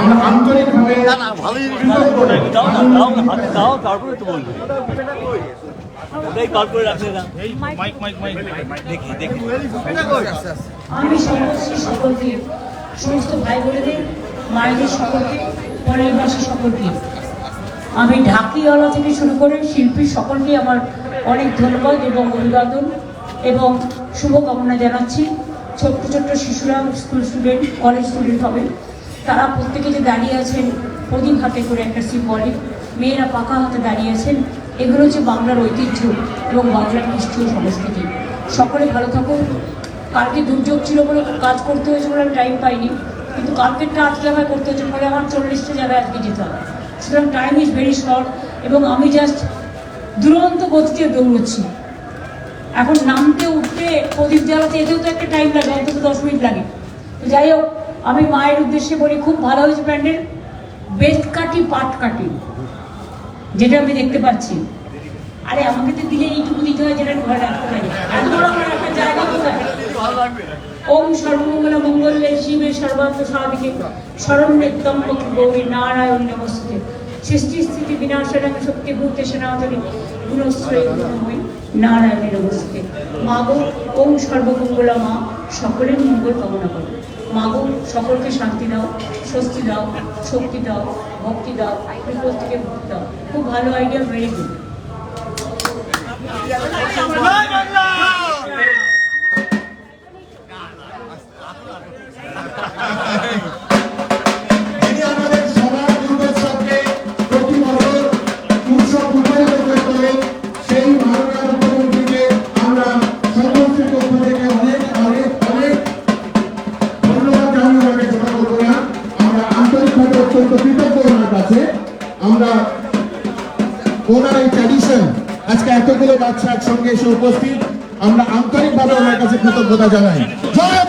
আমরা আন্তরিকভাবে দাও না দাও না হাতে দাও তারপরে তো বলব। ওটাই কল করে রাখলে না মাইক মাইক মাইক দেখি দেখি। আমি সমস্ত সকলকে সমস্ত ভাই বোনেদের মায়েদের সকলকে পরিবাসী সকলকে আমি ঢাকিওয়ালা থেকে শুরু করে শিল্পী সকলকে আমার অনেক ধন্যবাদ এবং অভিবাদন এবং শুভকামনা জানাচ্ছি। ছোট্ট ছোট্ট শিশুরা স্কুল স্টুডেন্ট কলেজ স্টুডেন্ট হবে। তারা প্রত্যেকে যে দাঁড়িয়ে আছেন, প্রদীপ হাতে করে একটা সিম্বলিক মেয়েরা পাকা হাতে দাঁড়িয়ে আছেন, এগুলো হচ্ছে বাংলার ঐতিহ্য এবং বাংলার ও সংস্কৃতি। সকলে ভালো থাকুন। কালকে দুর্যোগ ছিল বলে কাজ করতে হয়েছে বলে আমি টাইম পাইনি, কিন্তু কালকেরটা আজকে আমায় করতে হয়েছে ফলে আমার চল্লিশটা জায়গায় আজকে যেতে হবে। সুতরাং টাইম ইজ ভেরি শর্ট এবং আমি জাস্ট দুরন্ত গতিতে দৌড়চ্ছি। এখন নামতে উঠতে প্রদীপ জ্বালাতে এতেও তো একটা টাইম লাগে অন্তত দশ মিনিট লাগে। তো যাই হোক, আমি মায়ের উদ্দেশ্যে বলি, খুব ভালো হয়েছে প্যান্ডেল। বেস্ট কাটি পাট কাটি যেটা আমি দেখতে পাচ্ছি। আরে, আমাকে তো দিলে এইটুকু দিতে হয়, যেটা ঘরে এত ওম সর্বমঙ্গল মঙ্গল শিবের সর্বান্ত সাধিকে শরণ নিত্যম গৌরী নারায়ণ নমস্তে। সৃষ্টি স্থিতি বিনাশনাং শক্তি ভূতে সনাতনী গুণশ্রয় নারায়ণের অবস্থিত। মা গো ওম সর্বমঙ্গলা মা, সকলের মঙ্গল কামনা করো। মা গো সকলকে শান্তি দাও, স্বস্তি দাও, শক্তি দাও, ভক্তি দাও বিপদ থেকে মুক্তি দাও। খুব ভালো আইডিয়া ভেরি গুড আমরা ওনার এই ট্র্যাডিশন আজকে এতগুলো বাচ্চা একসঙ্গে এসে উপস্থিত, আমরা আন্তরিকভাবে ওনার কাছে কৃতজ্ঞতা জানাই। জয়